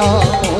রাম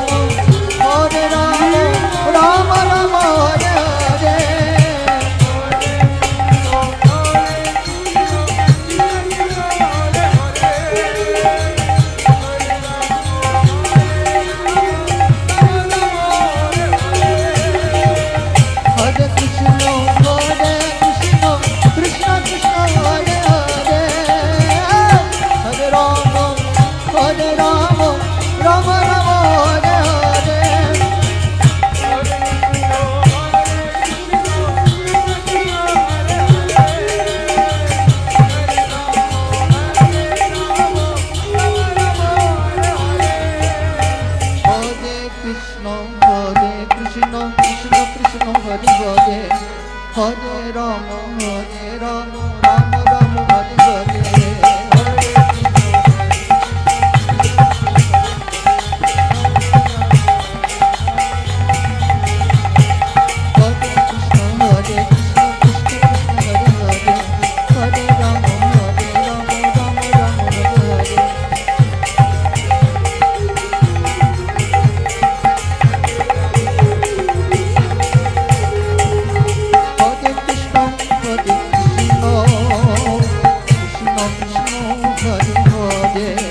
হরে রমা মন সুখের হবে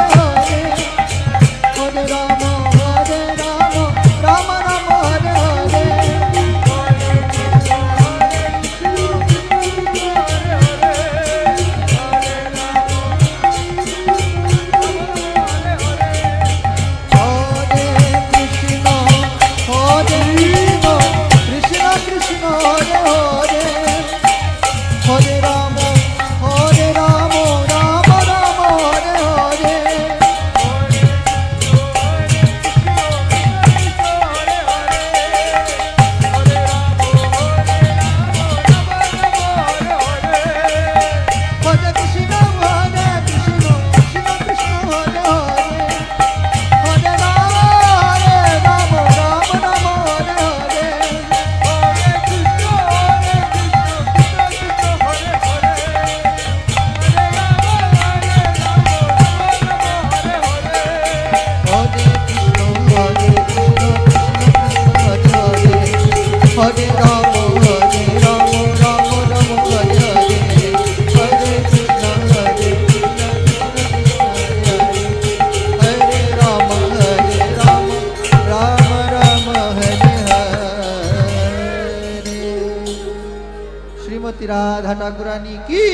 राधा ठाकुरानी की